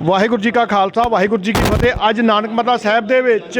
ਵਾਹਿਗੁਰੂ ਜੀ ਕਾ ਖਾਲਸਾ ਵਾਹਿਗੁਰੂ ਜੀ ਕੀ ਫਤਿਹ। ਅੱਜ ਨਾਨਕ ਮਤਾ ਸਾਹਿਬ ਦੇ ਵਿੱਚ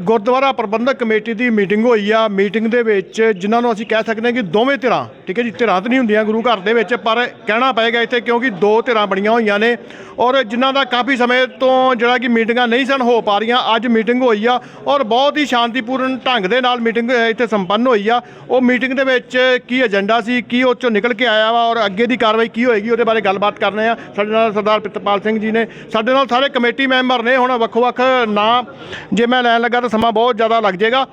ਗੁਰਦੁਆਰਾ ਪ੍ਰਬੰਧਕ ਕਮੇਟੀ ਦੀ ਮੀਟਿੰਗ ਹੋਈ ਆ। ਮੀਟਿੰਗ ਦੇ ਵਿੱਚ ਜਿਨ੍ਹਾਂ ਨੂੰ ਅਸੀਂ ਕਹਿ ਸਕਦੇ ਹਾਂ ਕਿ ਦੋਵੇਂ ਧਿਰਾਂ, ਠੀਕ ਹੈ ਜੀ, ਧਿਰਾਂ ਤਾਂ ਨਹੀਂ ਹੁੰਦੀਆਂ ਗੁਰੂ ਘਰ ਦੇ ਵਿੱਚ, ਪਰ ਕਹਿਣਾ ਪਏਗਾ ਇੱਥੇ ਕਿਉਂਕਿ ਦੋ ਧਿਰਾਂ ਬਣੀਆਂ ਹੋਈਆਂ ਨੇ ਔਰ ਜਿਨ੍ਹਾਂ ਦਾ ਕਾਫੀ ਸਮੇਂ ਤੋਂ ਜਿਹੜਾ ਕਿ ਮੀਟਿੰਗਾਂ ਨਹੀਂ ਸਨ ਹੋ ਪਾ ਰਹੀਆਂ, ਅੱਜ ਮੀਟਿੰਗ ਹੋਈ ਆ ਔਰ ਬਹੁਤ ਹੀ ਸ਼ਾਂਤੀਪੂਰਨ ਢੰਗ ਦੇ ਨਾਲ ਮੀਟਿੰਗ ਇੱਥੇ ਸੰਪੰਨ ਹੋਈ ਆ। ਉਹ ਮੀਟਿੰਗ ਦੇ ਵਿੱਚ ਕੀ ਏਜੰਡਾ ਸੀ, ਕੀ ਉਹ ਚੋਂ ਨਿਕਲ ਕੇ ਆਇਆ ਵਾ ਔਰ ਅੱਗੇ ਦੀ ਕਾਰਵਾਈ ਕੀ ਹੋਏਗੀ, ਉਹਦੇ ਬਾਰੇ ਗੱਲਬਾਤ ਕਰਨੇ ਆ। ਸਾਡੇ ਨਾਲ ਸਰਦਾਰ ਪ੍ਰਿਤਪਾਲ ਸਿੰਘ ਜੀ ਨੇ, ਸਾਡੇ ਨਾਲ ਸਾਰੇ ਕਮੇਟੀ ਮੈਂਬਰ ਨੇ, ਹੁਣ ਵੱਖੋ-ਵੱਖ ਨਾਂ ਜੇ ਮੈਂ ਲੈਣ ਲੱਗਾ ਤਾਂ ਸਮਾਂ ਬਹੁਤ ਜ਼ਿਆਦਾ ਲੱਗ ਜਾਏਗਾ।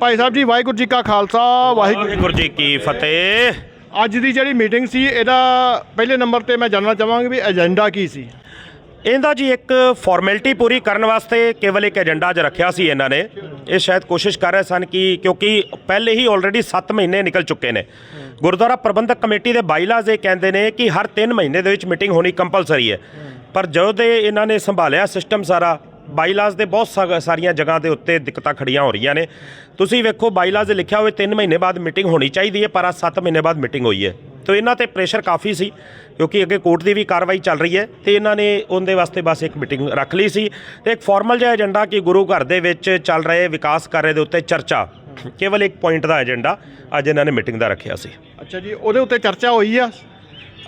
ਭਾਈ ਸਾਹਿਬ ਜੀ ਵਾਹਿਗੁਰੂ ਜੀ ਕਾ ਖਾਲਸਾ ਵਾਹਿਗੁਰੂ ਵਾਹਿਗੁਰੂ ਜੀ ਕੀ ਫਤਿਹ। ਅੱਜ ਦੀ ਜਿਹੜੀ ਮੀਟਿੰਗ ਸੀ ਇਹਦਾ ਪਹਿਲੇ ਨੰਬਰ ਤੇ ਮੈਂ ਜਾਣਨਾ ਚਾਹਾਂਗਾ ਵੀ ਏਜੰਡਾ ਕੀ ਸੀ। ਇਹਦਾ ਜੀ ਇੱਕ ਫਾਰਮੈਲਿਟੀ ਪੂਰੀ ਕਰਨ ਵਾਸਤੇ ਕੇਵਲ ਇੱਕ ਏਜੰਡਾ ਜ ਰੱਖਿਆ ਸੀ ਇਹਨਾਂ ਨੇ। ਇਹ ਸ਼ਾਇਦ ਕੋਸ਼ਿਸ਼ ਕਰ ਰਹੇ ਸਨ ਕਿ ਕਿਉਂਕਿ ਪਹਿਲੇ ਹੀ ਆਲਰੇਡੀ 7 ਮਹੀਨੇ ਨਿਕਲ ਚੁੱਕੇ ਨੇ। ਗੁਰਦੁਆਰਾ ਪ੍ਰਬੰਧਕ ਕਮੇਟੀ ਦੇ ਬਾਈਲਾਜ਼ ਇਹ ਕਹਿੰਦੇ ਨੇ ਕਿ ਹਰ 3 ਮਹੀਨੇ ਦੇ ਵਿੱਚ ਮੀਟਿੰਗ ਹੋਣੀ ਕੰਪਲਸਰੀ ਹੈ। ਪਰ ਜਦੋਂ ਦੇ ਇਹਨਾਂ ਨੇ ਸੰਭਾਲਿਆ ਸਿਸਟਮ ਸਾਰਾ ਬਾਈਲਾਜ਼ ਦੇ ਬਹੁਤ ਸਾ- ਸਾਰੀਆਂ ਜਗ੍ਹਾ ਦੇ ਉੱਤੇ ਦਿੱਕਤਾਂ ਖੜੀਆਂ ਹੋ ਰਹੀਆਂ ਨੇ। ਤੁਸੀਂ ਵੇਖੋ ਬਾਈਲਾਜ਼ 'ਤੇ ਲਿਖਿਆ ਹੋਵੇ 3 ਮਹੀਨੇ ਬਾਅਦ ਮੀਟਿੰਗ ਹੋਣੀ ਚਾਹੀਦੀ ਹੈ ਪਰ ਆ 7 ਮਹੀਨੇ ਬਾਅਦ ਮੀਟਿੰਗ ਹੋਈ ਹੈ। ਤੋ ਇਹਨਾਂ ਤੇ ਪ੍ਰੈਸ਼ਰ ਕਾਫੀ ਸੀ ਕਿਉਂਕਿ ਅੱਗੇ ਕੋਰਟ ਦੀ ਵੀ ਕਾਰਵਾਈ ਚੱਲ ਰਹੀ ਹੈ ਤੇ ਇਹਨਾਂ ਨੇ ਉਹਦੇ ਵਾਸਤੇ ਬਸ ਇੱਕ ਮੀਟਿੰਗ ਰੱਖ ਲਈ ਸੀ। ਤੇ ਇੱਕ ਫਾਰਮਲ ਜਿਹਾ ਏਜੰਡਾ ਕਿ ਗੁਰੂ ਘਰ ਦੇ ਵਿੱਚ ਚੱਲ ਰਹੇ ਵਿਕਾਸ ਕਾਰਜ ਦੇ ਉੱਤੇ ਚਰਚਾ ਕੇਵਲ ਇੱਕ ਪੁਆਇੰਟ ਦਾ ਏਜੰਡਾ ਅੱਜ ਇਹਨਾਂ ਨੇ ਮੀਟਿੰਗ ਦਾ ਰੱਖਿਆ ਸੀ। ਅੱਛਾ ਜੀ ਉਹਦੇ ਉੱਤੇ ਚਰਚਾ ਹੋਈ ਆ?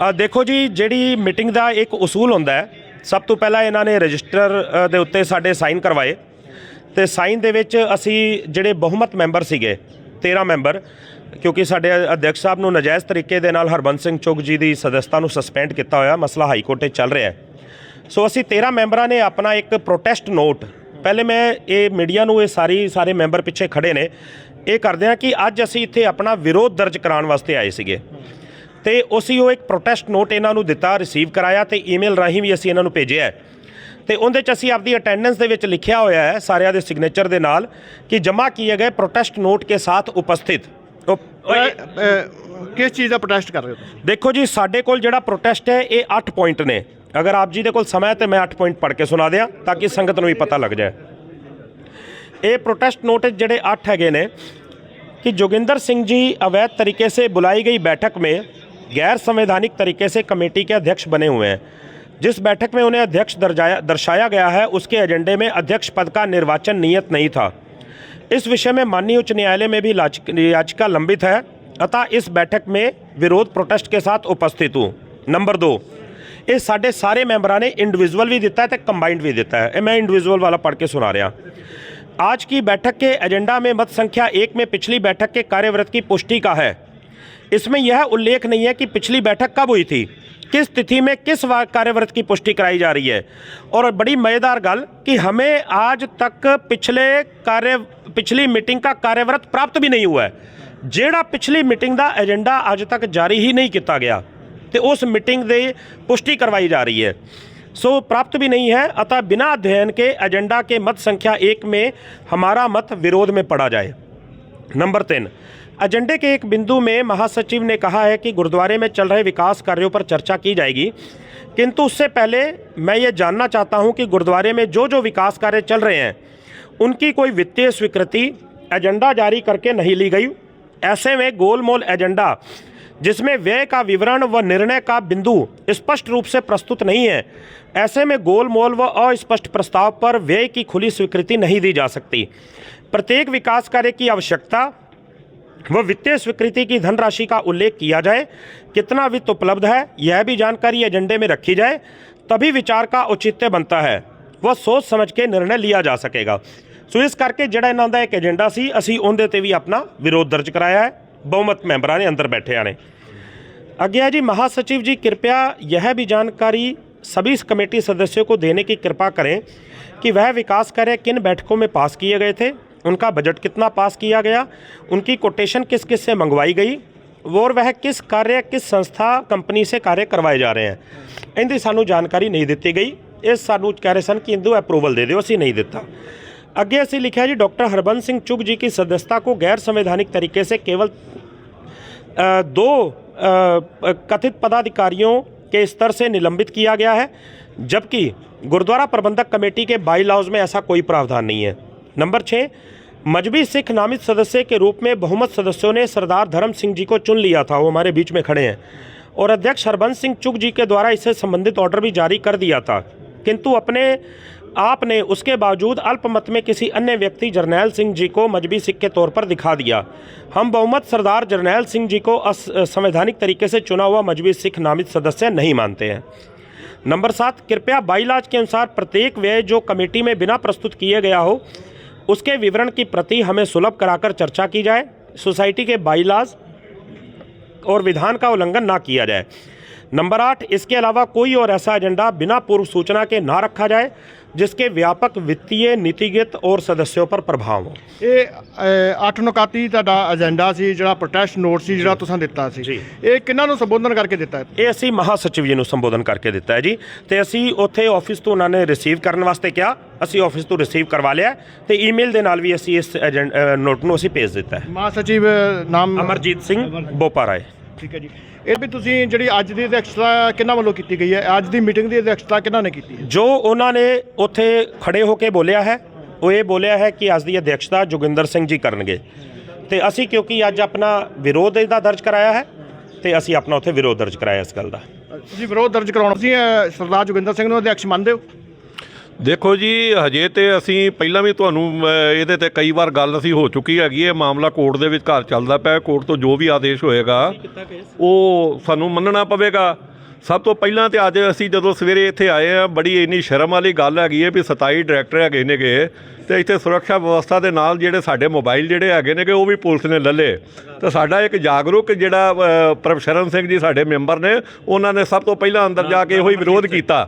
ਆ ਦੇਖੋ ਜੀ ਜਿਹੜੀ ਮੀਟਿੰਗ ਦਾ ਇੱਕ ਉਸੂਲ ਹੁੰਦਾ ਹੈ ਸਭ ਤੋਂ ਪਹਿਲਾਂ ਇਹਨਾਂ ਨੇ ਰਜਿਸਟਰ ਦੇ ਉੱਤੇ ਸਾਡੇ ਸਾਈਨ ਕਰਵਾਏ ਤੇ ਸਾਈਨ ਦੇ ਵਿੱਚ ਅਸੀਂ ਜਿਹੜੇ ਬਹੁਮਤ ਮੈਂਬਰ ਸੀਗੇ 13 ਮੈਂਬਰ, ਕਿਉਂਕਿ ਸਾਡੇ ਅਧਿਆਕਸ਼ ਸਾਹਿਬ ਨੂੰ ਨਜਾਇਜ਼ ਤਰੀਕੇ ਦੇ ਨਾਲ ਹਰਬੰਸ ਸਿੰਘ ਚੁਗ ਜੀ ਦੀ ਸਦਸਤਾ ਨੂੰ ਸਸਪੈਂਡ ਕੀਤਾ ਹੋਇਆ, ਮਸਲਾ ਹਾਈ ਕੋਰਟ 'ਚ ਚੱਲ ਰਿਹਾ ਹੈ। ਸੋ ਅਸੀਂ 13 ਮੈਂਬਰਾਂ ਨੇ ਆਪਣਾ ਇੱਕ ਪ੍ਰੋਟੈਸਟ ਨੋਟ ਪਹਿਲੇ ਮੈਂ ਇਹ ਮੀਡੀਆ ਨੂੰ ਇਹ ਸਾਰੀ, ਸਾਰੇ ਮੈਂਬਰ ਪਿੱਛੇ ਖੜੇ ਨੇ, ਇਹ ਕਰਦੇ ਹਾਂ ਕਿ ਅੱਜ ਅਸੀਂ ਇੱਥੇ ਆਪਣਾ ਵਿਰੋਧ ਦਰਜ ਕਰਾਉਣ ਵਾਸਤੇ ਆਏ ਸੀਗੇ। ਤੇ ਉਸੀ ਉਹ ਇੱਕ ਪ੍ਰੋਟੈਸਟ ਨੋਟ ਇਹਨਾਂ ਨੂੰ ਦਿੱਤਾ ਰਿਸੀਵ ਕਰਾਇਆ ਤੇ ਈਮੇਲ ਰਾਹੀਂ ਵੀ ਅਸੀਂ ਇਹਨਾਂ ਨੂੰ ਭੇਜਿਆ ਤੇ ਉਹਦੇ ਚ ਅਸੀਂ ਆਪਦੀ ਅਟੈਂਡੈਂਸ ਦੇ ਵਿੱਚ ਲਿਖਿਆ ਹੋਇਆ ਹੈ ਸਾਰਿਆਂ ਦੇ ਸਿਗਨੇਚਰ ਦੇ ਨਾਲ ਕਿ ਜਮ੍ਹਾਂ ਕੀਏ ਗਏ ਪ੍ਰੋਟੈਸਟ ਨੋਟ ਕੇ ਸਾਥ ਉਪਸਥਿਤ। ਕਿਸ ਚੀਜ਼ ਦਾ ਪ੍ਰੋਟੈਸਟ ਕਰ ਰਹੇ ਹੋ ਦੇਖੋ ਜੀ ਸਾਡੇ ਕੋਲ ਜਿਹੜਾ ਪ੍ਰੋਟੈਸਟ ਹੈ ਇਹ 8 ਪੁਆਇੰਟ ਨੇ। ਅਗਰ ਆਪ ਜੀ ਦੇ ਕੋਲ ਸਮਾਂ ਹੈ ਤੇ ਮੈਂ 8 ਪੁਆਇੰਟ ਪੜ੍ਹ ਕੇ ਸੁਣਾ ਦਿਆਂ ਤਾਂ ਕਿ ਸੰਗਤ ਨੂੰ ਵੀ ਪਤਾ ਲੱਗ ਜਾਏ। ਇਹ ਪ੍ਰੋਟੈਸਟ ਨੋਟ ਜਿਹੜੇ 8 ਹੈਗੇ ਨੇ ਕਿ ਜੋਗਿੰਦਰ ਸਿੰਘ ਜੀ ਅਵੈਧ ਤਰੀਕੇ ਸੇ ਬੁਲਾਈ ਗਈ ਬੈਠਕ में गैर संवैधानिक तरीके से कमेटी के अध्यक्ष बने हुए हैं जिस बैठक में उन्हें अध्यक्ष दर्जाया दर्शाया गया है उसके एजेंडे में अध्यक्ष पद का निर्वाचन नियत नहीं था इस विषय में माननीय उच्च न्यायालय में भी लाच- याचिका लंबित है अतः इस बैठक में विरोध प्रोटेस्ट के साथ उपस्थित हूँ नंबर दो ਇਹ ਸਾਡੇ ਸਾਰੇ ਮੈਂਬਰਾਂ ਨੇ ਇੰਡੀਵਿਜੂਅਲ ਵੀ ਦਿੱਤਾ ਹੈ ਤੇ ਕੰਬਾਈਨਡ भी ਦਿੱਤਾ है ਇਹ मैं इंडिविजुअल वाला पढ़ के सुना रहा आज की बैठक के एजेंडा में मत संख्या एक में पिछली बैठक के कार्यव्रत की पुष्टि का है इसमें यह उल्लेख नहीं है कि पिछली बैठक कब हुई थी किस तिथि में किस वा- कार्यव्रत की पुष्टि कराई जा रही है और बड़ी मज़ेदार गल कि हमें आज तक पिछले कार्य पिछली मीटिंग का कार्यव्रत प्राप्त भी नहीं हुआ है ਜਿਹੜਾ ਪਿਛਲੀ ਮੀਟਿੰਗ ਦਾ ਏਜੰਡਾ ਅੱਜ ਤੱਕ ਜਾਰੀ ਹੀ नहीं ਕੀਤਾ ਗਿਆ ਤੇ ਉਸ मीटिंग ਦੀ ਪੁਸ਼ਟੀ ਕਰਵਾਈ ਜਾ ਰਹੀ है सो प्राप्त भी नहीं है अतः बिना अध्ययन के एजेंडा के मत संख्या एक में हमारा मत विरोध में पड़ा जाए नंबर तीन एजेंडे के एक बिंदु में महासचिव ने कहा है कि गुरुद्वारे में चल रहे विकास कार्यों पर चर्चा की जाएगी। किंतु उससे पहले मैं ये जानना चाहता हूँ कि गुरुद्वारे में जो जो विकास कार्य चल रहे हैं, उनकी कोई वित्तीय स्वीकृति एजेंडा जारी करके नहीं ली गई। ऐसे में गोलमोल एजेंडा, जिसमें व्यय का विवरण व निर्णय का बिंदु स्पष्ट रूप से प्रस्तुत नहीं है, ऐसे में गोलमोल व अस्पष्ट प्रस्ताव पर व्यय की खुली स्वीकृति नहीं दी जा सकती। प्रत्येक विकास कार्य की आवश्यकता व वित्तीय स्वीकृति की धनराशि का उल्लेख किया जाए कितना वित्त उपलब्ध है यह भी जानकारी एजेंडे में रखी जाए तभी विचार का औचित्य बनता है वह सोच समझ के निर्णय लिया जा सकेगा ਸੋ ਇਸ ਕਰਕੇ ਜਿਹੜਾ ਇਹਨਾਂ ਦਾ ਇੱਕ ਏਜੰਡਾ ਸੀ ਅਸੀਂ ਉਹਦੇ ਤੇ ਵੀ ਆਪਣਾ ਵਿਰੋਧ ਦਰਜ ਕਰਾਇਆ ਹੈ ਬਹੁਮਤ ਮੈਂਬਰਾਂ ਨੇ ਅੰਦਰ ਬੈਠੇ ਨੇ आगे है जी महासचिव जी कृपया यह भी जानकारी सभी इस कमेटी सदस्यों को देने की कृपा करें कि वह विकास कार्य किन बैठकों में पास किए गए थे उनका बजट कितना पास किया गया उनकी कोटेशन किस किस से मंगवाई गई और वह किस कार्य किस संस्था कंपनी से कार्य करवाए जा रहे हैं इनकी सानू जानकारी नहीं दी गई इस सानू कह रहे सन कि इंदू अप्रूवल दे दो ਅਸੀਂ नहीं दिता ਅੱਗੇ ਅਸੀਂ ਲਿਖਿਆ ਜੀ ਡਾਕਟਰ ਹਰਬੰਸ ਸਿੰਘ ਚੁਗ ਜੀ की सदस्यता को गैर संवैधानिक तरीके से केवल अ, दो अ, कथित पदाधिकारियों के स्तर से निलंबित किया गया है जबकि गुरुद्वारा प्रबंधक कमेटी के बाई लॉज में ऐसा कोई प्रावधान नहीं है नंबर छः मजबी सिख नामित सदस्य के रूप में बहुमत सदस्यों ने सरदार धर्म सिंह जी को चुन लिया था। वो हमारे बीच में खड़े हैं। और अध्यक्ष हरबंस सिंह चुग जी के द्वारा इससे संबंधित ऑर्डर भी जारी कर दिया था। किंतु अपने, आपने उसके बावजूद अल्पमत में किसी अन्य व्यक्ति जरनैल सिंह जी को मजबी सिख के तौर पर दिखा दिया। हम बहुमत सरदार जरनैल सिंह जी को असंवैधानिक तरीके से चुना हुआ मजबी सिख नामित सदस्य नहीं मानते हैं। नंबर सात, कृपया बाईलाज के अनुसार प्रत्येक व्यय जो कमेटी में बिना प्रस्तुत किए गया हो उसके विवरण की प्रति हमें सुलभ कराकर चर्चा की जाए, सोसाइटी के बाईलाज और विधान का उल्लंघन ना किया जाए। नंबर आठ, इसके अलावा कोई और ऐसा एजेंडा बिना पूर्व सूचना के ना रखा जाए। जिसके व्यापक वित्तीय नीतिगत और सदस्यों पर प्रभाव हो ਇਹ 8 ਨੁਕਾਤੀ ਤੁਹਾਡਾ ਏਜੰਡਾ ਸੀ ਜਿਹੜਾ ਪ੍ਰੋਟੈਸਟ ਨੋਟ ਸੀ ਜਿਹੜਾ ਤੁਸੀਂ ਦਿੱਤਾ ਸੀ ਜੀ। ਇਹ ਕਿਹਨਾਂ ਨੂੰ ਸੰਬੋਧਨ ਕਰਕੇ ਦਿੱਤਾ ਹੈ ਇਹ ਅਸੀਂ ਮਹਾਸਚਿਵ ਜੀ ਨੂੰ ਸੰਬੋਧਨ ਕਰਕੇ ਦਿੱਤਾ ਹੈ ਜੀ ਤੇ ਅਸੀਂ ਉੱਥੇ ਆਫਿਸ ਤੋਂ ਉਹਨਾਂ ਨੇ ਰਿਸੀਵ ਕਰਨ ਵਾਸਤੇ ਕਿਹਾ ਅਸੀਂ ਆਫਿਸ ਤੋਂ ਰਿਸੀਵ ਕਰਵਾ ਲਿਆ ਤੇ ਈਮੇਲ ਦੇ ਨਾਲ ਵੀ ਅਸੀਂ ਇਸ ਏਜੰਡ- ਅ, ਨੋਟ ਨੂੰ ਅਸੀਂ ਭੇਜ ਦਿੱਤਾ ਹੈ ਮਹਾਸਚਿਵ ਨਾਮ ਅਮਰਜੀਤ ਸਿੰਘ ਬੋਪਾ ਰਾਏ ਠੀਕ ਹੈ ਜੀ ਇਹ ਵੀ ਤੁਸੀਂ ਜਿਹੜੀ ਅੱਜ ਦੀ ਅਧਿਕਸ਼ਤਾ ਕਿਹਨਾਂ ਵੱਲੋਂ ਕੀਤੀ ਗਈ ਹੈ? ਅੱਜ ਦੀ ਮੀਟਿੰਗ ਦੀ ਅਧਿਕਸ਼ਤਾ ਕਿਹਨਾਂ ਨੇ ਕੀਤੀ ਹੈ? ਜੋ ਉਹਨਾਂ ਨੇ ਉੱਥੇ ਖੜੇ ਹੋ ਕੇ ਬੋਲਿਆ ਹੈ ਉਹ ਇਹ ਬੋਲਿਆ ਹੈ ਕਿ ਅੱਜ ਦੀ ਅਧਿਕਸ਼ਤਾ ਜੋਗਿੰਦਰ ਸਿੰਘ ਜੀ ਕਰਨਗੇ। ਤੇ ਅਸੀਂ ਕਿਉਂਕਿ ਅੱਜ ਆਪਣਾ ਵਿਰੋਧ ਇਹਦਾ ਦਰਜ ਕਰਾਇਆ ਹੈ ਤੇ ਅਸੀਂ ਆਪਣਾ ਉੱਥੇ ਵਿਰੋਧ ਦਰਜ ਕਰਾਇਆ ਇਸ ਗੱਲ ਦਾ। ਤੁਸੀਂ ਵਿਰੋਧ ਦਰਜ ਕਰਾਉਣਾ ਤੁਸੀਂ ਅ, ਸਰਦਾਰ ਜੋਗਿੰਦਰ ਸਿੰਘ ਨੂੰ ਅਧਿਕਸ਼ ਮੰਨਦੇ ਹੋ? ਦੇਖੋ ਜੀ ਹਜੇ ਤੇ ਅਸੀਂ ਪਹਿਲਾਂ ਵੀ ਤੁਹਾਨੂੰ ਇਹਦੇ ਤੇ ਕਈ ਵਾਰ ਗੱਲ ਅਸੀਂ ਹੋ ਚੁੱਕੀ ਹੈਗੀ ਹੈ। ਮਾਮਲਾ ਕੋਰਟ ਦੇ ਵਿੱਚ ਘਰ ਚੱਲਦਾ ਪਿਆ। ਕੋਰਟ ਤੋਂ ਜੋ ਵੀ ਆਦੇਸ਼ ਹੋਏਗਾ ਉਹ ਸਾਨੂੰ ਮੰਨਣਾ ਪਵੇਗਾ। ਸਭ ਤੋਂ ਪਹਿਲਾਂ ਤੇ ਅੱਜ ਅਸੀਂ ਜਦੋਂ ਸਵੇਰੇ ਇੱਥੇ ਆਏ ਆ ਬੜੀ ਇੰਨੀ ਸ਼ਰਮ ਵਾਲੀ ਗੱਲ ਹੈਗੀ ਹੈ ਵੀ 27 ਡਾਇਰੈਕਟਰ ਹੈਗੇ ਨੇਗੇ ਤੇ ਇੱਥੇ ਸੁਰੱਖਿਆ ਵਿਵਸਥਾ ਦੇ ਨਾਲ ਜਿਹੜੇ ਸਾਡੇ ਮੋਬਾਈਲ ਜਿਹੜੇ ਹੈਗੇ ਨੇਗੇ ਉਹ ਵੀ ਪੁਲਿਸ ਨੇ ਲੱਲੇ ਤੇ ਸਾਡਾ ਇੱਕ ਜਾਗਰੂਕ ਜਿਹੜਾ ਪ੍ਰਭਸ਼ਰਨ ਸਿੰਘ ਜੀ ਸਾਡੇ ਮੈਂਬਰ ਨੇ ਉਹਨਾਂ ਨੇ ਸਭ ਤੋਂ ਪਹਿਲਾਂ ਅੰਦਰ ਜਾ ਕੇ ਇਹੋ ਹੀ ਵਿਰੋਧ ਕੀਤਾ।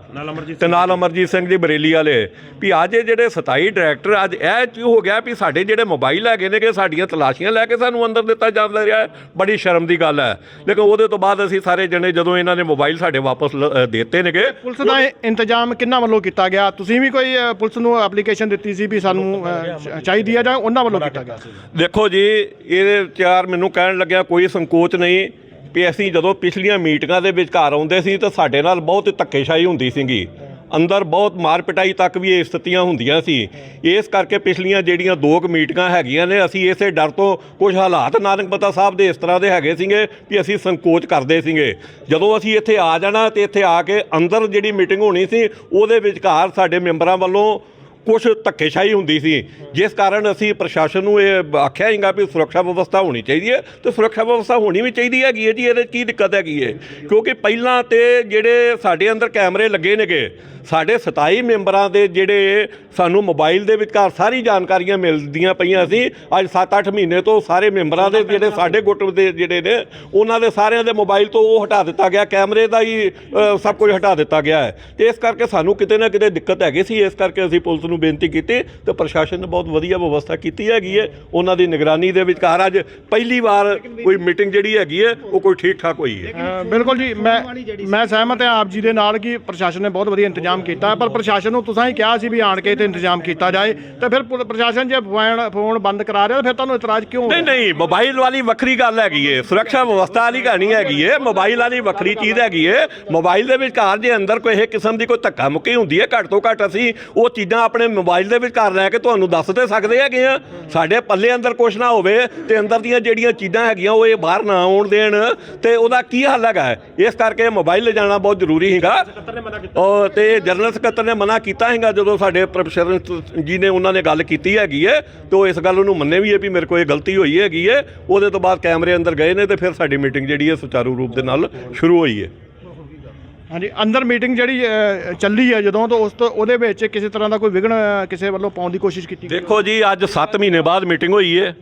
ਤੇ ਨਾਲ ਅਮਰਜੀਤ ਸਿੰਘ ਜੀ ਬਰੇਲੀ ਵਾਲੇ ਵੀ ਅੱਜ ਜਿਹੜੇ 27 ਡਾਇਰੈਕਟਰ ਅੱਜ ਇਹ ਹੋ ਗਿਆ ਵੀ ਸਾਡੇ ਜਿਹੜੇ ਮੋਬਾਈਲ ਹੈਗੇ ਨੇ ਕਿ ਸਾਡੀਆਂ ਤਲਾਸ਼ੀਆਂ ਲੈ ਕੇ ਸਾਨੂੰ ਅੰਦਰ ਦਿੱਤਾ ਜਾਂਦਾ ਰਿਹਾ। ਬੜੀ ਸ਼ਰਮ ਦੀ ਗੱਲ ਹੈ। ਲੇਕਿਨ ਉਹਦੇ ਤੋਂ ਬਾਅਦ ਅਸੀਂ ਸਾਰੇ ਜਣੇ ਜਦੋਂ ਇਹਨਾਂ ਨੇ ਮੋਬਾਈਲ ਸਾਡੇ ਵਾਪਸ ਲ- ਅ, ਦੇਤੇ ਨੇਗੇ। ਪੁਲਿਸ ਦਾ ਇਹ ਇੰਤਜ਼ਾਮ ਕਿਹਨਾਂ ਵੱਲੋਂ ਕੀਤਾ ਗਿਆ? ਤੁਸੀਂ ਵੀ ਕੋਈ ਅ, ਪੁਲਿਸ ਨੂੰ ਐਪਲੀਕੇਸ਼ਨ ਦਿੱਤੀ ਸੀ ਵੀ ਸਾਨੂੰ ਅ, ਚ- ਚਾਹੀਦੀ ਹੈ ਜਾਂ ਉਹਨਾਂ ਵੱਲੋਂ ਕੀਤਾ ਗਿਆ ਦੇਖੋ ਜੀ ਇਹਦੇ ਚਾਰ ਮੈਨੂੰ ਕਹਿਣ ਲੱਗਿਆ ਕੋਈ ਸੰਕੋਚ ਨਹੀਂ ਵੀ ਅਸੀਂ ਜਦੋਂ ਪਿਛਲੀਆਂ ਮੀਟਿੰਗਾਂ ਦੇ ਵਿੱਚ ਘਰ ਆਉਂਦੇ ਸੀ ਤਾਂ ਸਾਡੇ ਨਾਲ ਬਹੁਤ ਧੱਕੇਸ਼ਾਹੀ ਹੁੰਦੀ ਸੀਗੀ। ਅੰਦਰ ਬਹੁਤ ਮਾਰ ਪਿਟਾਈ ਤੱਕ ਵੀ ਇਹ ਸਥਿਤੀਆਂ ਹੁੰਦੀਆਂ ਸੀ। ਇਸ ਕਰਕੇ ਪਿਛਲੀਆਂ ਜਿਹੜੀਆਂ ਦੋ ਕੁ ਮੀਟਿੰਗਾਂ ਹੈਗੀਆਂ ਨੇ, ਅਸੀਂ ਇਸੇ ਡਰ ਤੋਂ ਕੁਝ ਹਾਲਾਤ ਨਾਨਕ ਪਤਾ ਸਾਹਿਬ ਦੇ ਇਸ ਤਰ੍ਹਾਂ ਦੇ ਹੈਗੇ ਸੀਗੇ ਕਿ ਅਸੀਂ ਸੰਕੋਚ ਕਰਦੇ ਸੀਗੇ। ਜਦੋਂ ਅਸੀਂ ਇੱਥੇ ਆ ਜਾਣਾ ਤੇ ਇੱਥੇ ਆ ਕੇ ਅੰਦਰ ਜਿਹੜੀ ਮੀਟਿੰਗ ਹੋਣੀ ਸੀ, ਉਹਦੇ ਵਿਚਕਾਰ ਸਾਡੇ ਮੈਂਬਰਾਂ ਵੱਲੋਂ ਕੁਝ ਧੱਕੇਸ਼ਾਹੀ ਹੁੰਦੀ ਸੀ। ਜਿਸ ਕਾਰਨ ਅਸੀਂ ਪ੍ਰਸ਼ਾਸਨ ਨੂੰ ਇਹ ਆਖਿਆ ਹੀਗਾ ਵੀ ਸੁਰੱਖਿਆ ਵਿਵਸਥਾ ਹੋਣੀ ਚਾਹੀਦੀ ਹੈ ਤੇ ਸੁਰੱਖਿਆ ਵਿਵਸਥਾ ਹੋਣੀ ਵੀ ਚਾਹੀਦੀ ਹੈਗੀ ਹੈ ਜੀ, ਇਹਦੇ 'ਚ ਕੀ ਦਿੱਕਤ ਹੈਗੀ ਹੈ? ਕਿਉਂਕਿ ਪਹਿਲਾਂ ਤੇ ਜਿਹੜੇ ਸਾਡੇ ਅੰਦਰ ਕੈਮਰੇ ਲੱਗੇ ਨੇਗੇ, ਸਾਡੇ 27 ਮੈਂਬਰਾਂ ਦੇ ਜਿਹੜੇ ਸਾਨੂੰ ਮੋਬਾਈਲ ਦੇ ਵਿਚਕਾਰ ਸਾਰੀ ਜਾਣਕਾਰੀਆਂ ਮਿਲਦੀਆਂ ਪਈਆਂ ਸੀ। ਅੱਜ 7-8 ਮਹੀਨੇ ਤੋਂ ਸਾਰੇ ਮੈਂਬਰਾਂ ਦੇ ਜਿਹੜੇ ਸਾਡੇ ਗੁੱਟ ਦੇ ਜਿਹੜੇ ਨੇ, ਉਹਨਾਂ ਦੇ ਸਾਰਿਆਂ ਦੇ ਮੋਬਾਈਲ ਤੋਂ ਉਹ ਹਟਾ ਦਿੱਤਾ ਗਿਆ, ਕੈਮਰੇ ਦਾ ਹੀ ਸਭ ਕੁਝ ਹਟਾ ਦਿੱਤਾ ਗਿਆ ਹੈ। ਤੇ ਇਸ ਕਰਕੇ ਸਾਨੂੰ ਕਿਤੇ ਨਾ ਕਿਤੇ ਦਿੱਕਤ ਹੈਗੀ ਸੀ। ਇਸ ਕਰਕੇ ਅਸੀਂ ਪੁਲਿਸ ਨੂੰ ਬੇਨਤੀ ਕੀਤੀ ਤੇ ਪ੍ਰਸ਼ਾਸਨ ਨੇ ਬਹੁਤ ਵਧੀਆ ਵਿਵਸਥਾ ਕੀਤੀ ਹੈਗੀ ਹੈ। ਉਹਨਾਂ ਦੀ ਨਿਗਰਾਨੀ ਦੇ ਵਿਚਕਾਰ ਅੱਜ ਪਹਿਲੀ ਵਾਰ ਕੋਈ ਮੀਟਿੰਗ ਜਿਹੜੀ ਹੈਗੀ ਹੈ ਉਹ ਕੋਈ ਠੀਕ ਠਾਕ ਹੋਈ ਹੈ। ਬਿਲਕੁਲ ਜੀ ਮੈਂ ਮੈਂ ਸਹਿਮਤ ਹਾਂ ਆਪ ਜੀ ਦੇ ਨਾਲ ਕਿ ਪ੍ਰਸ਼ਾਸਨ ਨੇ ਬਹੁਤ ਵਧੀਆ ਇੰਤਜ਼ਾਮ ਕੀਤਾ ਪਰ ਪ੍ਰਸ਼ਾਸਨ ਨੂੰ ਤੁਸੀਂ ਹੀ ਕਿਹਾ ਸੀ ਵੀ ਆਣ ਕੇ ਤੇ ਇੰਤਜ਼ਾਮ ਕੀਤਾ ਜਾਏ ਤੇ ਫਿਰ ਪੁ- ਪ੍ਰਸ਼ਾਸਨ ਜੇ ਫੋਨ ਫੋਨ ਬੰਦ ਕਰਾ ਰਿਹਾ ਤਾਂ ਫਿਰ ਤੁਹਾਨੂੰ ਇਤਰਾਜ਼ ਕਿਉਂ ਹੋ ਨਹੀਂ? ਨਹੀਂ ਮੋਬਾਈਲ ਵਾਲੀ ਵੱਖਰੀ ਗੱਲ ਹੈਗੀ ਏ ਸੁਰੱਖਿਆ ਵਿਵਸਥਾ ਵਾਲੀ ਕਹਾਣੀ ਹੈਗੀ ਏ ਮੋਬਾਈਲ ਵਾਲੀ ਵੱਖਰੀ ਚੀਜ਼ ਹੈਗੀ ਏ ਮੋਬਾਈਲ ਦੇ ਵਿਚਕਾਰ ਜੇ ਅੰਦਰ ਕੋਈ ਇਹ ਕਿਸਮ ਦੀ ਕੋਈ ਧੱਕਾ ਮੁੱਕੀ ਹੁੰਦੀ ਹੈ ਘੱਟ ਤੋਂ ਘੱਟ ਅਸੀਂ ਉਹ ਚੀਜ਼ਾਂ ਆਪਣੇ ਮੋਬਾਈਲ ਦੇ ਵਿੱਚ ਘਰ ਲੈ ਕੇ ਤੁਹਾਨੂੰ ਦੱਸ ਤੇ ਸਕਦੇ ਹੈਗੇ ਆ ਸਾਡੇ ਪੱਲੇ ਅੰਦਰ ਕੁਛ ਨਾ ਹੋਵੇ ਤੇ ਅੰਦਰ ਦੀਆਂ ਜਿਹੜੀਆਂ ਚੀਜ਼ਾਂ ਹੈਗੀਆਂ ਉਹ ਇਹ ਬਾਹਰ ਨਾ ਆਉਣ ਦੇਣ ਤੇ ਉਹਦਾ ਕੀ ਹੱਲ ਹੈਗਾ? ਇਸ ਕਰਕੇ ਮੋਬਾਈਲ ਲਿਜਾਣਾ ਬਹੁਤ ਜ਼ਰੂਰੀ ਹੈਗਾ। ਉਹ ਤੇ ਜਨਰਲ ਸਕੱਤਰ ਨੇ ਮਨਾ ਕੀਤਾ ਹੈਗਾ ਜਦੋਂ ਸਾਡੇ ਪ੍ਰੋਫੈਸਰ ਜੀ ਨੇ ਉਹਨਾਂ ਨੇ ਗੱਲ ਕੀਤੀ ਹੈਗੀ ਹੈ ਤੇ ਉਹ ਇਸ ਗੱਲ ਨੂੰ ਮੰਨੇ ਵੀ ਹੈ ਵੀ ਮੇਰੇ ਕੋਲ ਇਹ ਗਲਤੀ ਹੋਈ ਹੈਗੀ ਹੈ। ਉਹਦੇ ਤੋਂ ਬਾਅਦ ਕੈਮਰੇ ਅੰਦਰ ਗਏ ਨੇ ਤੇ ਫਿਰ ਸਾਡੀ ਮੀਟਿੰਗ ਜਿਹੜੀ ਹੈ ਸੁਚਾਰੂ ਰੂਪ ਦੇ ਨਾਲ ਸ਼ੁਰੂ ਹੋਈ ਹੈ। ਹਾਂਜੀ ਅੰਦਰ ਮੀਟਿੰਗ ਜਿਹੜੀ ਅ, ਚੱਲੀ ਹੈ ਜਦੋਂ ਤੋਂ ਉਸ ਤੋਂ ਉਹਦੇ ਵਿੱਚ ਕਿਸੇ ਤਰ੍ਹਾਂ ਦਾ ਕੋਈ ਵਿਘਨ ਅ, ਕਿਸੇ ਵੱਲੋਂ ਪਾਉਣ ਦੀ ਕੋਸ਼ਿਸ਼ ਕੀਤੀ ਗਈ? ਦੇਖੋ ਜੀ ਅੱਜ 7 ਮਹੀਨੇ ਬਾਅਦ ਮੀਟਿੰਗ ਹੋਈ ਹੈ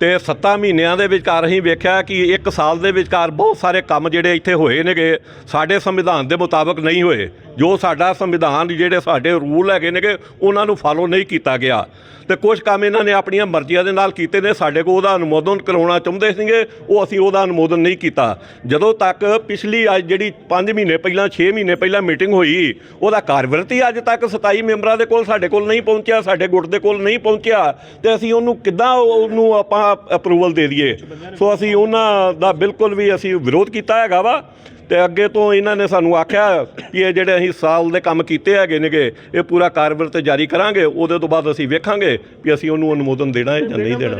ਤੇ 7 ਮਹੀਨਿਆਂ ਦੇ ਵਿਚਕਾਰ ਅਸੀਂ ਵੇਖਿਆ ਕਿ ਇੱਕ ਸਾਲ ਦੇ ਵਿਚਕਾਰ ਬਹੁਤ ਸਾਰੇ ਕੰਮ ਜਿਹੜੇ ਇੱਥੇ ਹੋਏ ਨੇਗੇ ਸਾਡੇ ਸੰਵਿਧਾਨ ਦੇ ਮੁਤਾਬਕ ਨਹੀਂ ਹੋਏ ਜੋ ਸਾਡਾ ਸੰਵਿਧਾਨ ਜਿਹੜੇ ਸਾਡੇ ਰੂਲ ਹੈਗੇ ਨੇਗੇ ਉਹਨਾਂ ਨੂੰ ਫਾਲੋ ਨਹੀਂ ਕੀਤਾ ਗਿਆ ਤੇ ਕੁਝ ਕੰਮ ਇਹਨਾਂ ਨੇ ਆਪਣੀਆਂ ਮਰਜ਼ੀਆਂ ਦੇ ਨਾਲ ਕੀਤੇ ਨੇ, ਸਾਡੇ ਕੋਲ ਉਹਦਾ ਅਨੁਮੋਦਨ ਕਰਾਉਣਾ ਚਾਹੁੰਦੇ ਸੀਗੇ, ਉਹ ਅਸੀਂ ਉਹਦਾ ਅਨੁਮੋਦਨ ਨਹੀਂ ਕੀਤਾ। ਜਦੋਂ ਤੱਕ ਪਿਛਲੀ ਅੱਜ ਜਿਹੜੀ 5 ਮਹੀਨੇ ਪਹਿਲਾਂ 6 ਮਹੀਨੇ ਪਹਿਲਾਂ ਮੀਟਿੰਗ ਹੋਈ, ਉਹਦਾ ਕਾਰਜਵਰਤੀ ਅੱਜ ਤੱਕ 27 ਮੈਂਬਰਾਂ ਦੇ ਕੋਲ ਸਾਡੇ ਕੋਲ ਨਹੀਂ ਪਹੁੰਚਿਆ, ਸਾਡੇ ਗੁੱਟ ਦੇ ਕੋਲ ਨਹੀਂ ਪਹੁੰਚਿਆ, ਤੇ ਅਸੀਂ ਉਹਨੂੰ ਕਿੱਦਾਂ ਉਹਨੂੰ ਆਪਾਂ ਅਪਰੂਵਲ ਦੇ ਦਈਏ? ਸੋ ਅਸੀਂ ਉਹਨਾਂ ਦਾ ਬਿਲਕੁਲ ਵੀ ਅਸੀਂ ਵਿਰੋਧ ਕੀਤਾ ਹੈਗਾ ਵਾ। ਤੇ ਅੱਗੇ ਤੋਂ ਇਹਨਾਂ ਨੇ ਸਾਨੂੰ ਆਖਿਆ ਕਿ ਇਹ ਜਿਹੜੇ ਅਸੀਂ ਸਾਲ ਦੇ ਕੰਮ ਕੀਤੇ ਹੈਗੇ ਨੇਗੇ ਇਹ ਪੂਰਾ ਕਾਰਬਰ ਤੇ ਜਾਰੀ ਕਰਾਂਗੇ ਉਹਦੇ ਤੋਂ ਬਾਅਦ ਅਸੀਂ ਵੇਖਾਂਗੇ ਕਿ ਅਸੀਂ ਉਹਨੂੰ ਅਨੁਮੋਦਨ ਦੇਣਾ ਹੈ ਜਾਂ ਨਹੀਂ ਦੇਣਾ।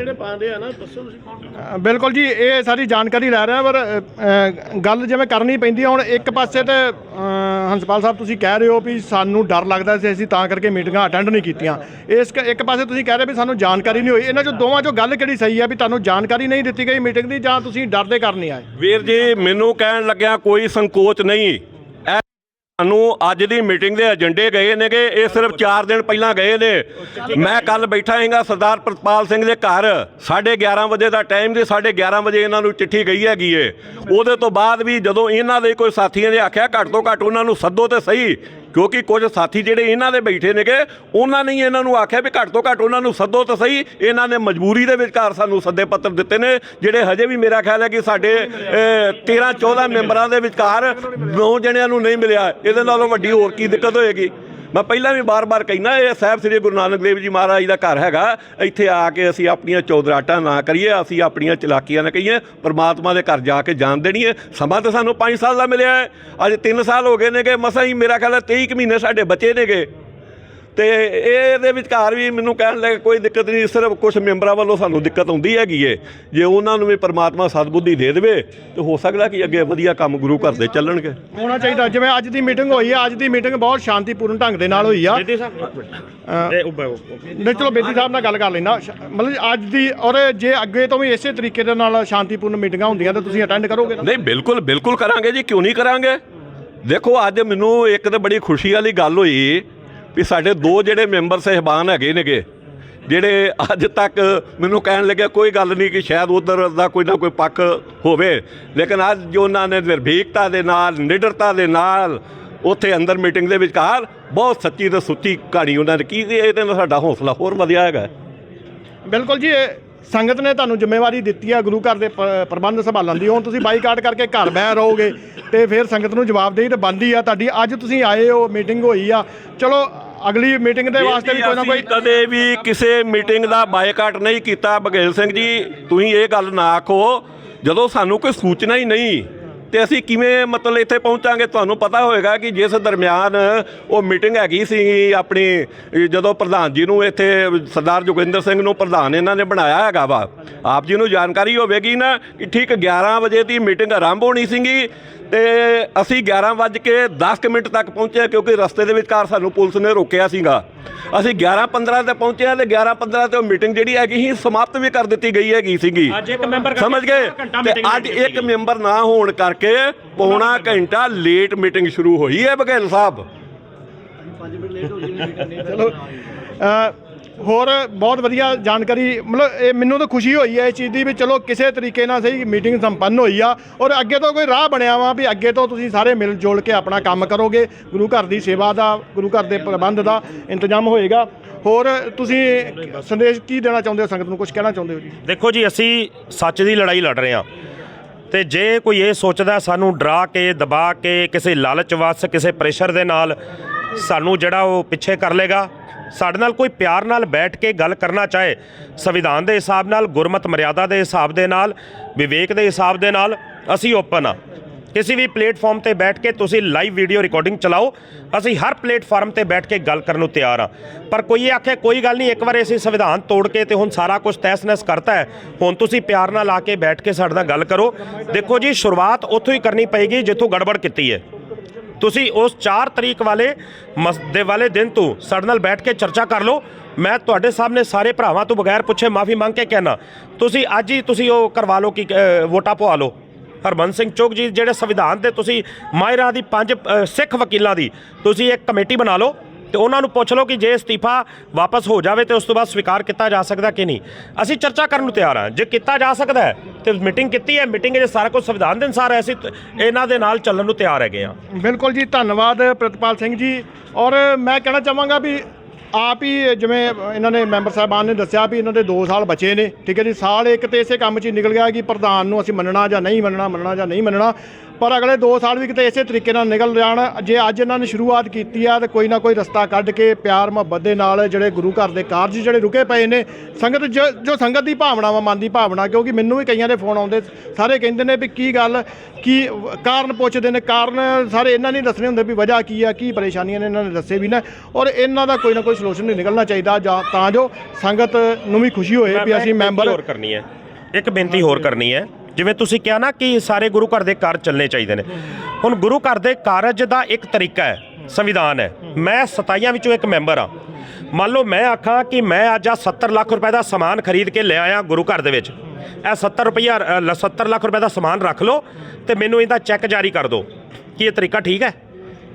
ਬਿਲਕੁਲ ਜੀ ਇਹ ਸਾਰੀ ਜਾਣਕਾਰੀ ਲੈ ਰਹੇ ਹਾਂ ਪਰ ਅ, ਗੱਲ ਜਿਵੇਂ ਕਰਨੀ ਪੈਂਦੀ ਹੈ ਹੁਣ ਇੱਕ ਪਾਸੇ ਤੇ ਅ, ਹੰਸਪਾਲ ਸਾਹਿਬ ਤੁਸੀਂ ਕਹਿ ਰਹੇ ਹੋ ਵੀ ਸਾਨੂੰ ਡਰ ਲੱਗਦਾ ਸੀ ਅਸੀਂ ਤਾਂ ਕਰਕੇ ਮੀਟਿੰਗਾਂ ਅਟੈਂਡ ਨਹੀਂ ਕੀਤੀਆਂ। ਇਸ ਕ- ਇੱਕ ਪਾਸੇ ਤੁਸੀਂ ਕਹਿ ਰਹੇ ਵੀ ਸਾਨੂੰ ਜਾਣਕਾਰੀ ਨਹੀਂ ਹੋਈ ਇਹਨਾਂ ਚੋਂ ਦੋਵਾਂ ਚੋਂ ਗੱਲ ਕਿਹੜੀ ਸਹੀ ਹੈ ਵੀ ਤੁਹਾਨੂੰ ਜਾਣਕਾਰੀ ਨਹੀਂ ਦਿੱਤੀ ਗਈ ਮੀਟਿੰਗ ਦੀ ਜਾਂ ਤੁਸੀਂ ਡਰਦੇ ਕਰ ਨਹੀਂ ਆਏ? ਵੀਰ ਜੀ ਮੈਨੂੰ ਕਹਿਣ ਲੱਗਿਆ ਕੋਈ ਕੋਈ ਸੰਕੋਚ ਨਹੀਂ। ਇਹ ਸਾਨੂੰ ਅੱਜ ਦੀ ਮੀਟਿੰਗ ਦੇ ਏਜੰਡੇ ਗਏ ਨੇਗੇ, ਇਹ ਸਿਰਫ 4 ਦਿਨ ਪਹਿਲਾਂ ਗਏ ਨੇ। ਮੈਂ ਕੱਲ ਬੈਠਾ ਹੈਗਾ ਸਰਦਾਰ ਪ੍ਰਤਪਾਲ ਸਿੰਘ ਦੇ ਘਰ। 11:30 ਵਜੇ ਦਾ ਟਾਈਮ ਦੇ 11:30 ਵਜੇ ਇਹਨਾਂ ਨੂੰ ਚਿੱਠੀ ਗਈ ਹੈਗੀ ਏ। ਉਹਦੇ ਤੋਂ ਬਾਅਦ ਵੀ ਜਦੋਂ ਇਹਨਾਂ ਦੇ ਕੋਈ ਸਾਥੀਆਂ ਨੇ ਆਖਿਆ ਘੱਟ ਤੋਂ ਘੱਟ ਉਹਨਾਂ ਨੂੰ ਸੱਦੋ ਤੇ ਸਹੀ। ਕਿਉਂਕਿ ਕੁਝ ਸਾਥੀ ਜਿਹੜੇ ਇਹਨਾਂ ਦੇ ਬੈਠੇ ਨੇਗੇ, ਉਹਨਾਂ ਨੇ ਹੀ ਇਹਨਾਂ ਨੂੰ ਆਖਿਆ ਵੀ ਘੱਟ ਤੋਂ ਘੱਟ ਉਹਨਾਂ ਨੂੰ ਸੱਦੋ ਤਾਂ ਸਹੀ, ਇਹਨਾਂ ਨੇ ਮਜਬੂਰੀ ਦੇ ਵਿਚਕਾਰ ਸਾਨੂੰ ਸੱਦੇ ਪੱਤਰ ਦਿੱਤੇ ਨੇ, ਜਿਹੜੇ ਹਜੇ ਵੀ ਮੇਰਾ ਖਿਆਲ ਹੈ ਕਿ ਸਾਡੇ 13 14 ਮੈਂਬਰਾਂ ਦੇ ਵਿਚਕਾਰ ਨੌ ਜਣਿਆਂ ਨੂੰ ਨਹੀਂ ਮਿਲਿਆ, ਇਹਦੇ ਨਾਲੋਂ ਵੱਡੀ ਹੋਰ ਕੀ ਦਿੱਕਤ ਹੋਏਗੀ? ਮੈਂ ਪਹਿਲਾਂ ਵੀ ਬਾਰ-ਬਾਰ ਕਹਿਣਾ ਇਹ ਸਾਹਿਬ ਸ੍ਰੀ ਗੁਰੂ ਨਾਨਕ ਦੇਵ ਜੀ ਮਹਾਰਾਜ ਦਾ ਘਰ ਹੈਗਾ। ਇੱਥੇ ਆ ਕੇ ਅਸੀਂ ਆਪਣੀਆਂ ਚੌਧਰਾਟਾਂ ਨਾ ਕਰੀਏ, ਅਸੀਂ ਆਪਣੀਆਂ ਚਲਾਕੀਆਂ ਨਾ ਕਹੀਏ, ਪਰਮਾਤਮਾ ਦੇ ਘਰ ਜਾ ਕੇ ਜਾਣ ਦੇਣੀ ਹੈ। ਸਮਾਂ ਤਾਂ ਸਾਨੂੰ 5 ਸਾਲ ਦਾ ਮਿਲਿਆ ਹੈ। ਅੱਜ 3 ਸਾਲ ਹੋ ਗਏ ਨੇਗੇ, ਮਸਾਂ ਹੀ ਮੇਰਾ ਖਿਆਲ ਹੈ 23 ਕੁ ਮਹੀਨੇ ਸਾਡੇ ਬਚੇ ਨੇਗੇ। ਤੇ ਇਹਦੇ ਵਿਚਕਾਰ ਵੀ ਮੈਨੂੰ ਕਹਿਣ ਲੱਗੇ ਕੋਈ ਦਿੱਕਤ ਨਹੀਂ ਸਿਰਫ ਕੁਝ ਮੈਂਬਰਾਂ ਵੱਲੋਂ ਸਾਨੂੰ ਦਿੱਕਤ ਹੁੰਦੀ ਹੈਗੀ ਏ। ਜੇ ਉਹਨਾਂ ਨੂੰ ਵੀ ਪਰਮਾਤਮਾ ਸਤਬੁੱਧੀ ਦੇ ਦੇਵੇ ਤੇ ਹੋ ਸਕਦਾ ਕਿ ਅੱਗੇ ਵਧੀਆ ਕੰਮ ਗੁਰੂ ਘਰ ਦੇ ਚੱਲਣਗੇ। ਹੋਣਾ ਚਾਹੀਦਾ। ਜਿਵੇਂ ਅੱਜ ਦੀ ਮੀਟਿੰਗ ਹੋਈ ਹੈ ਅੱਜ ਦੀ ਮੀਟਿੰਗ ਬਹੁਤ ਸ਼ਾਂਤੀਪੂਰਨ ਢੰਗ ਦੇ ਨਾਲ ਹੋਈ ਆ। ਬੇਦੀ ਸਾਹਿਬ ਇਹ ਉੱਭੇ ਨਹੀਂ ਚਲੋ ਬੇਦੀ ਸਾਹਿਬ ਨਾਲ ਗੱਲ ਕਰ ਲੈਣਾ ਮਤਲਬ ਅੱਜ ਦੀ ਔਰ ਜੇ ਅੱਗੇ ਤੋਂ ਵੀ ਇਸੇ ਤਰੀਕੇ ਦੇ ਨਾਲ ਸ਼ਾਂਤੀਪੂਰਨ ਮੀਟਿੰਗਾਂ ਹੁੰਦੀਆਂ ਤਾਂ ਤੁਸੀਂ ਅਟੈਂਡ ਕਰੋਗੇ ਨਹੀਂ ਬਿਲਕੁਲ ਬਿਲਕੁਲ ਕਰਾਂਗੇ ਜੀ ਕਿਉਂ ਨਹੀਂ ਕਰਾਂਗੇ? ਦੇਖੋ ਅੱਜ ਮੈਨੂੰ ਇੱਕ ਤਾਂ ਬੜੀ ਖੁਸ਼ੀ ਵਾਲੀ ਗੱਲ ਹੋਈ ਵੀ ਸਾਡੇ ਦੋ ਜਿਹੜੇ ਮੈਂਬਰ ਸਹਿਬਾਨ ਹੈਗੇ ਨੇਗੇ, ਜਿਹੜੇ ਅੱਜ ਤੱਕ ਮੈਨੂੰ ਕਹਿਣ ਲੱਗਿਆ ਕੋਈ ਗੱਲ ਨਹੀਂ ਕਿ ਸ਼ਾਇਦ ਉਧਰ ਦਾ ਕੋਈ ਨਾ ਕੋਈ ਪੱਖ ਹੋਵੇ, ਲੇਕਿਨ ਅੱਜ ਜੋ ਉਹਨਾਂ ਨੇ ਨਿਰਭੀਕਤਾ ਦੇ ਨਾਲ, ਨਿਡਰਤਾ ਦੇ ਨਾਲ ਉੱਥੇ ਅੰਦਰ ਮੀਟਿੰਗ ਦੇ ਵਿਚਕਾਰ ਬਹੁਤ ਸੱਚੀ ਤੇ ਸੁੱਚੀ ਕਹਾਣੀ ਉਹਨਾਂ ਨੇ ਕੀ ਇਹਦੇ ਨਾਲ ਸਾਡਾ ਹੌਸਲਾ ਹੋਰ ਵਧਿਆ ਹੈਗਾ। ਬਿਲਕੁਲ ਜੀ, ਇਹ ਸੰਗਤ ਨੇ ਤੁਹਾਨੂੰ ਜ਼ਿੰਮੇਵਾਰੀ ਦਿੱਤੀ ਆ ਗੁਰੂ ਘਰ ਦੇ ਪ- ਪ੍ਰਬੰਧ ਸੰਭਾਲਣ ਦੀ। ਹੁਣ ਤੁਸੀਂ ਬਾਈਕਾਟ ਕਰਕੇ ਘਰ ਬਹਿ ਰਹੋਗੇ ਤੇ ਫਿਰ ਸੰਗਤ ਨੂੰ ਜਵਾਬਦੇਹੀ ਤੇ ਬਣਦੀ ਆ ਤੁਹਾਡੀ। ਅੱਜ ਤੁਸੀਂ ਆਏ ਹੋ ਮੀਟਿੰਗ ਹੋਈ ਆ। ਚਲੋ ਅਗਲੀ ਮੀਟਿੰਗ ਦੇ ਵਾਸਤੇ ਵੀ ਕੋਈ ਨਾ ਕੋਈ ਅਸੀਂ ਕਦੇ ਵੀ ਕਿਸੇ ਮੀਟਿੰਗ ਦਾ ਬਾਈਕਾਟ ਨਹੀਂ ਕੀਤਾ। ਬਘੇਲ ਸਿੰਘ ਜੀ ਤੁਸੀਂ ਇਹ ਗੱਲ ਨਾ ਆਖੋ। ਜਦੋਂ ਸਾਨੂੰ ਕੋਈ ਸੂਚਨਾ ਹੀ ਨਹੀਂ ਤੇ ਅਸੀਂ ਕਿਵੇਂ ਮਤਲਬ ਇੱਥੇ ਪਹੁੰਚਾਂਗੇ? ਤੁਹਾਨੂੰ ਪਤਾ ਹੋਏਗਾ ਕਿ ਜਿਸ ਦਰਮਿਆਨ ਉਹ ਮੀਟਿੰਗ ਹੈਗੀ ਸੀ ਆਪਣੀ ਜਦੋਂ ਪ੍ਰਧਾਨ ਜੀ ਨੂੰ ਇੱਥੇ ਸਰਦਾਰ ਜੋਗਿੰਦਰ ਸਿੰਘ ਨੂੰ ਪ੍ਰਧਾਨ ਇਹਨਾਂ ਨੇ ਬਣਾਇਆ ਹੈਗਾ ਵਾ। ਆਪ ਜੀ ਨੂੰ ਜਾਣਕਾਰੀ ਹੋਵੇਗੀ ਨਾ ਕਿ ਠੀਕ 11 ਵਜੇ ਦੀ ਮੀਟਿੰਗ ਆਰੰਭ ਹੋਣੀ ਸੀਗੀ ਤੇ ਅਸੀਂ 11 ਵੱਜ ਕੇ 10 ਕੁ ਮਿੰਟ ਤੱਕ ਪਹੁੰਚੇ ਕਿਉਂਕਿ ਰਸਤੇ ਦੇ ਵਿਚਕਾਰ ਸਾਨੂੰ ਪੁਲਿਸ ਨੇ ਰੋਕਿਆ ਸੀਗਾ। ਅਸੀਂ 11:15 ਤੇ ਪਹੁੰਚੇ ਤੇ 11:15 ਤੇ ਉਹ ਮੀਟਿੰਗ ਜਿਹੜੀ ਹੈਗੀ ਸੀ ਸਮਾਪਤ ਵੀ ਕਰ ਦਿੱਤੀ ਗਈ ਹੈਗੀ ਸੀਗੀ। ਅੱਜ ਇੱਕ ਮੈਂਬਰ ਸਮਝ ਗਏ? ਤੇ ਅੱਜ ਇੱਕ ਮੈਂਬਰ ਨਾ ਹੋਣ ਕਰਕੇ ਪੌਣਾ ਘੰਟਾ ਲੇਟ ਮੀਟਿੰਗ ਸ਼ੁਰੂ ਹੋਈ ਹੈ ਬਘੇਲ ਸਾਹਿਬ। ਚਲੋ ਅ, ਹੋਰ ਬਹੁਤ ਵਧੀਆ ਜਾਣਕਾਰੀ, ਮਤਲਬ ਇਹ ਮੈਨੂੰ ਤਾਂ ਖੁਸ਼ੀ ਹੋਈ ਹੈ ਇਸ ਚੀਜ਼ ਦੀ ਵੀ ਚਲੋ ਕਿਸੇ ਤਰੀਕੇ ਨਾਲ ਸਹੀ ਮੀਟਿੰਗ ਸੰਪੰਨ ਹੋਈ ਆ ਔਰ ਅੱਗੇ ਤੋਂ ਕੋਈ ਰਾਹ ਬਣਿਆ ਵਾ ਵੀ ਅੱਗੇ ਤੋਂ ਤੁਸੀਂ ਸਾਰੇ ਮਿਲ ਜੋਲ ਕੇ ਆਪਣਾ ਕੰਮ ਕਰੋਗੇ, ਗੁਰੂ ਘਰ ਦੀ ਸੇਵਾ ਦਾ, ਗੁਰੂ ਘਰ ਦੇ ਪ੍ਰਬੰਧ ਦਾ ਇੰਤਜ਼ਾਮ ਹੋਏਗਾ। ਹੋਰ ਤੁਸੀਂ ਸੰਦੇਸ਼ ਕੀ ਦੇਣਾ ਚਾਹੁੰਦੇ ਹੋ ਸੰਗਤ ਨੂੰ ਕੁਝ ਕਹਿਣਾ ਚਾਹੁੰਦੇ ਹੋ ਜੀ? ਦੇਖੋ ਜੀ, ਅਸੀਂ ਸੱਚ ਦੀ ਲੜਾਈ ਲੜ ਰਹੇ ਹਾਂ ਤੇ ਜੇ ਕੋਈ ਇਹ ਸੋਚਦਾ ਸਾਨੂੰ ਡਰਾ ਕੇ, ਦਬਾ ਕੇ, ਕਿਸੇ ਲਾਲਚ ਵਸ, ਕਿਸੇ ਪ੍ਰੈਸ਼ਰ ਦੇ ਨਾਲ ਸਾਨੂੰ ਜਿਹੜਾ ਉਹ ਪਿੱਛੇ ਕਰ ਲੇਗਾ ਸਾਡੇ ਨਾਲ ਕੋਈ ਪਿਆਰ ਨਾਲ ਬੈਠ ਕੇ ਗੱਲ ਕਰਨਾ ਚਾਹੇ, ਸੰਵਿਧਾਨ ਦੇ ਹਿਸਾਬ ਨਾਲ, ਗੁਰਮਤ ਮਰਿਆਦਾ ਦੇ ਹਿਸਾਬ ਦੇ ਨਾਲ, ਵਿਵੇਕ ਦੇ ਹਿਸਾਬ ਦੇ ਨਾਲ, ਅਸੀਂ ਓਪਨ ਆ। ਕਿਸੇ ਵੀ ਪਲੇਟਫਾਰਮ ਤੇ ਬੈਠ ਕੇ ਤੁਸੀਂ ਲਾਈਵ ਵੀਡੀਓ ਰਿਕਾਰਡਿੰਗ ਚਲਾਓ, ਅਸੀਂ ਹਰ ਪਲੇਟਫਾਰਮ ਤੇ ਬੈਠ ਕੇ ਗੱਲ ਕਰਨ ਨੂੰ ਤਿਆਰ ਆ। ਪਰ ਕੋਈ ਇਹ ਆਖੇ, ਕੋਈ ਗੱਲ ਨਹੀਂ, ਇੱਕ ਵਾਰ ਅਸੀਂ ਸੰਵਿਧਾਨ ਤੋੜ ਕੇ ਤੇ ਹੁਣ ਸਾਰਾ ਕੁਝ ਤੈਸ-ਨੈਸ ਕਰਤਾ ਹੈ, ਹੁਣ ਤੁਸੀਂ ਪਿਆਰ ਨਾਲ ਆ ਕੇ ਬੈਠ ਕੇ ਸਾਡੇ ਨਾਲ ਗੱਲ ਕਰੋ। ਦੇਖੋ ਜੀ, ਸ਼ੁਰੂਆਤ ਉੱਥੋਂ ਹੀ ਕਰਨੀ ਪਏਗੀ, ਜਿੱਥੋਂ ਗੜਬੜ ਕੀਤੀ ਹੈ। ਤੁਸੀਂ ਉਸ 4 ਤਰੀਕ ਵਾਲੇ ਮਸ, ਦੇ ਵਾਲੇ ਦਿਨ ਤੋਂ ਸਾਡੇ ਨਾਲ ਬੈਠ ਕੇ ਚਰਚਾ ਕਰ ਲਓ। ਮੈਂ ਤੁਹਾਡੇ ਸਾਹਮਣੇ ਸਾਰੇ ਭਰਾਵਾਂ ਤੋਂ ਬਗੈਰ ਪੁੱਛੇ ਮਾਫੀ ਮੰਗ ਕੇ ਕਹਿਣਾ ਤੁਸੀਂ ਅੱਜ ਹੀ ਤੁਸੀਂ ਉਹ ਕਰਵਾ ਲਓ ਕਿ ਵੋਟਾਂ ਪਵਾ ਲਓ। ਹਰਬੰਸ ਸਿੰਘ ਚੋਕ ਜੀ, ਜਿਹੜੇ ਸੰਵਿਧਾਨ ਦੇ ਤੁਸੀਂ ਮਾਹਿਰਾਂ ਦੀ ਪੰਜ ਸਿੱਖ ਵਕੀਲਾਂ ਦੀ, ਤੁਸੀਂ ਇੱਕ ਕਮੇਟੀ ਬਣਾ ਲਓ। ਤੇ ਉਹਨਾਂ ਨੂੰ ਪੁੱਛ ਲਓ ਕਿ ਜੇ ਅਸਤੀਫਾ ਵਾਪਸ ਹੋ ਜਾਵੇ ਤੇ ਉਸ ਤੋਂ ਬਾਅਦ ਸਵੀਕਾਰ ਕੀਤਾ ਜਾ ਸਕਦਾ ਕਿ ਨਹੀਂ। ਅਸੀਂ ਚਰਚਾ ਕਰਨ ਨੂੰ ਤਿਆਰ ਹਾਂ। ਜੇ ਕੀਤਾ ਜਾ ਸਕਦਾ ਹੈ ਤੇ ਮੀਟਿੰਗ ਕੀਤੀ ਹੈ, ਮੀਟਿੰਗ 'ਚ ਸਾਰਾ ਕੁਝ ਸੰਵਿਧਾਨ ਦੇ ਅਨੁਸਾਰ ਹੈ। ਅਸੀਂ ਇਹਨਾਂ ਦੇ ਨਾਲ ਚੱਲਣ ਨੂੰ ਤਿਆਰ ਹੈਗੇ ਹਾਂ। ਬਿਲਕੁਲ ਜੀ, ਧੰਨਵਾਦ ਪ੍ਰਿਤਪਾਲ ਸਿੰਘ ਜੀ। ਔਰ ਮੈਂ ਕਹਿਣਾ ਚਾਹਾਂਗਾ ਵੀ ਆਪ ਹੀ ਜਿਵੇਂ ਇਹਨਾਂ ਨੇ ਮੈਂਬਰ ਸਾਹਿਬਾਨ ਨੇ ਦੱਸਿਆ ਵੀ ਇਹਨਾਂ ਦੇ 2 ਸਾਲ ਬਚੇ ਨੇ। ਠੀਕ ਹੈ ਜੀ, ਸਾਲ ਇੱਕ ਤੇ ਇਸੇ ਕੰਮ 'ਚ ਹੀ ਨਿਕਲ ਗਿਆ ਕਿ ਪ੍ਰਧਾਨ ਨੂੰ ਅਸੀਂ ਮੰਨਣਾ ਜਾਂ ਨਹੀਂ ਮੰਨਣਾ ਮੰਨਣਾ ਜਾਂ ਨਹੀਂ ਮੰਨਣਾ। ਪਰ ਅਗਲੇ 2 ਸਾਲ ਵੀ ਕਿਤੇ ਇਸੇ ਤਰੀਕੇ ਨਾਲ ਨਿਕਲ ਜਾਣ। ਜੇ ਅੱਜ ਇਹਨਾਂ ਨੇ ਸ਼ੁਰੂਆਤ ਕੀਤੀ ਆ ਤੇ ਕੋਈ ਨਾ ਕੋਈ ਰਸਤਾ ਕੱਢ ਕੇ ਪਿਆਰ ਮੁਹੱਬਤ ਦੇ ਨਾਲ ਜਿਹੜੇ ਗੁਰੂ ਘਰ ਦੇ ਕਾਰਜ ਜਿਹੜੇ ਰੁਕੇ ਪਏ ਨੇ ਸੰਗਤ ਜੋ ਸੰਗਤ ਦੀ ਭਾਵਨਾ ਵਾ ਮਨ ਦੀ ਭਾਵਨਾ ਕਿਉਂਕਿ ਮੈਨੂੰ ਵੀ ਕਈਆਂ ਦੇ ਫੋਨ ਆਉਂਦੇ ਸਾਰੇ ਕਹਿੰਦੇ ਨੇ ਵੀ ਕੀ ਗੱਲ ਕੀ ਕਾਰਨ ਪੁੱਛਦੇ ਨੇ ਕਾਰਨ ਸਾਰੇ ਇਹਨਾਂ ਨੇ ਦੱਸਣੇ ਹੁੰਦੇ ਵੀ ਵਜ੍ਹਾ ਕੀ ਆ ਕੀ ਪਰੇਸ਼ਾਨੀਆਂ ਨੇ ਇਹਨਾਂ ਨੇ ਦੱਸੇ ਵੀ ਨਾ ਔਰ ਇਹਨਾਂ ਦਾ ਕੋਈ ਨਾ ਕੋਈ ਸੋਲੂਸ਼ਨ ਨਿਕਲਣਾ ਚਾਹੀਦਾ ਤਾਂ ਜੋ ਸੰਗਤ ਨੂੰ ਵੀ ਖੁਸ਼ੀ ਹੋਏ ਵੀ ਅਸੀਂ ਮੈਂਬਰ ਹੋਰ ਕਰਨੀ ਹੈ। ਇੱਕ ਬੇਨਤੀ ਹੋਰ ਕਰਨੀ ਹੈ। ਜਿਵੇਂ ਤੁਸੀਂ ਕਿਹਾ ਨਾ ਕਿ ਸਾਰੇ ਗੁਰੂ ਘਰ ਦੇ ਕਾਰਜ ਚੱਲਣੇ ਚਾਹੀਦੇ ਨੇ। ਹੁਣ ਗੁਰੂ ਘਰ ਦੇ ਕਾਰਜ ਦਾ ਇੱਕ ਤਰੀਕਾ ਹੈ ਸੰਵਿਧਾਨ ਹੈ। ਮੈਂ 27 ਵਿੱਚੋਂ ਇੱਕ ਮੈਂਬਰ ਆ ਮੰਨ ਲਓ ਮੈਂ ਆਖਾਂ ਕਿ ਮੈਂ ਅੱਜ ਆ 70 ਲੱਖ ਰੁਪਏ ਦਾ ਸਮਾਨ ਖਰੀਦ ਕੇ ਲੈ ਆਇਆ ਗੁਰੂ ਘਰ ਦੇ ਵਿੱਚ। ਇਹ 70 ਰੁਪਈਆ ਅ, ਲ- 70 ਲੱਖ ਰੁਪਏ ਦਾ ਸਮਾਨ ਰੱਖ ਲਓ ਤੇ ਮੈਨੂੰ ਇਹਦਾ ਚੈੱਕ ਜਾਰੀ ਕਰ ਦਿਓ ਕੀ ਇਹ ਤਰੀਕਾ ਠੀਕ ਹੈ।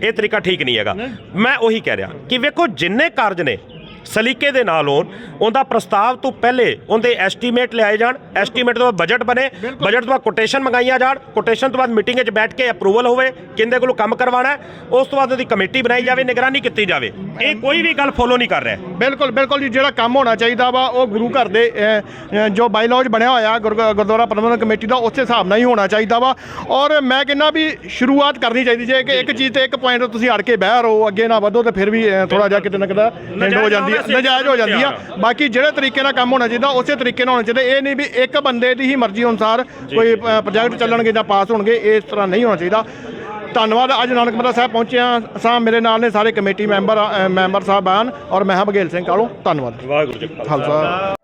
ਇਹ ਤਰੀਕਾ ਠੀਕ ਨਹੀਂ ਹੈਗਾ। ਮੈਂ ਉਹੀ ਕਹਿ ਰਿਹਾ ਕਿ ਵੇਖੋ ਜਿੰਨੇ ਕਾਰਜ ਨੇ ਸਲੀਕੇ ਦੇ ਨਾਲ ਹੋਣ ਉਹਦਾ ਪ੍ਰਸਤਾਵ ਤੋਂ ਪਹਿਲੇ ਉਹਦੇ ਐਸਟੀਮੇਟ ਲਿਆਏ ਜਾਣ ਐਸਟੀਮੇਟ ਤੋਂ ਬਾਅਦ ਬਜਟ ਬਣੇ ਬਜਟ ਤੋਂ ਬਾਅਦ ਕੋਟੇਸ਼ਨ ਮੰਗਾਈਆਂ ਜਾਣ ਕੋਟੇਸ਼ਨ ਤੋਂ ਬਾਅਦ ਮੀਟਿੰਗ ਵਿੱਚ ਬੈਠ ਕੇ ਅਪਰੂਵਲ ਹੋਵੇ ਕਿੰਦੇ ਕੋਲੋਂ ਕੰਮ ਕਰਵਾਉਣਾ ਹੈ ਉਸ ਤੋਂ ਬਾਅਦ ਉਹਦੀ ਕਮੇਟੀ ਬਣਾਈ ਜਾਵੇ ਨਿਗਰਾਨੀ ਕੀਤੀ ਜਾਵੇ। ਇਹ ਕੋਈ ਵੀ ਗੱਲ ਫੋਲੋ ਨਹੀਂ ਕਰ ਰਿਹਾ। ਬਿਲਕੁਲ ਬਿਲਕੁਲ ਜੀ ਜਿਹੜਾ ਕੰਮ ਹੋਣਾ ਚਾਹੀਦਾ ਵਾ ਉਹ ਗੁਰੂ ਘਰ ਦੇ ਜੋ ਬਾਈਲੌਜ ਬਣਿਆ ਹੋਇਆ ਗੁਰ- ਗੁਰਦੁਆਰਾ ਪ੍ਰਬੰਧਕ ਕਮੇਟੀ ਦਾ ਉਸੇ ਹਿਸਾਬ ਨਾਲ ਹੀ ਹੋਣਾ ਚਾਹੀਦਾ ਵਾ। ਔਰ ਮੈਂ ਕਹਿੰਦਾ ਵੀ ਸ਼ੁਰੂਆਤ ਕਰਨੀ ਚਾਹੀਦੀ ਜੇ ਕਿ ਇੱਕ ਚੀਜ਼ ਤੇ ਇੱਕ ਪੁਆਇੰਟ ਤੁਸੀਂ ਅੜ ਕੇ ਬਹਿ ਰਹੋ ਅੱਗੇ ਨਾ ਵਧੋ ਤੇ ਫਿਰ ਵੀ ਥੋੜਾ ਜਿਹਾ ਕਿਤੇ ਨਾ ਕਿਤੇ ਹੋ ਜਾਂਦੀ ਹੈ। ਨਜਾਇਜ਼ ਹੋ ਜਾਂਦੀ ਆ। ਬਾਕੀ ਜਿਹੜੇ ਤਰੀਕੇ ਨਾਲ ਕੰਮ ਹੋਣਾ ਚਾਹੀਦਾ ਉਸੇ ਤਰੀਕੇ ਨਾਲ ਹੋਣਾ ਚਾਹੀਦਾ। ਇਹ ਨਹੀਂ ਵੀ ਇੱਕ ਬੰਦੇ ਦੀ ਹੀ ਮਰਜ਼ੀ ਅਨੁਸਾਰ ਕੋਈ ਪ੍ਰੋਜੈਕਟ ਚੱਲਣਗੇ ਜਾਂ ਪਾਸ ਹੋਣਗੇ ਇਸ ਤਰ੍ਹਾਂ ਨਹੀਂ ਹੋਣਾ ਚਾਹੀਦਾ। ਧੰਨਵਾਦ ਅੱਜ ਨਾਨਕ ਮਤਾ ਸਾਹਿਬ ਪਹੁੰਚਿਆ ਸਾਂ ਮੇਰੇ ਨਾਲ ਨੇ ਸਾਰੇ ਕਮੇਟੀ ਮੈਂਬਰ ਮੈਂਬਰ ਸਾਹਿਬਾਨ ਔਰ ਮੈਂ ਹਾਂ ਬਘੇਲ ਸਿੰਘ ਕਾਲੋਂ। ਧੰਨਵਾਦ ਵਾਹਿਗੁਰੂ ਜੀ ਖਾਲਸਾ।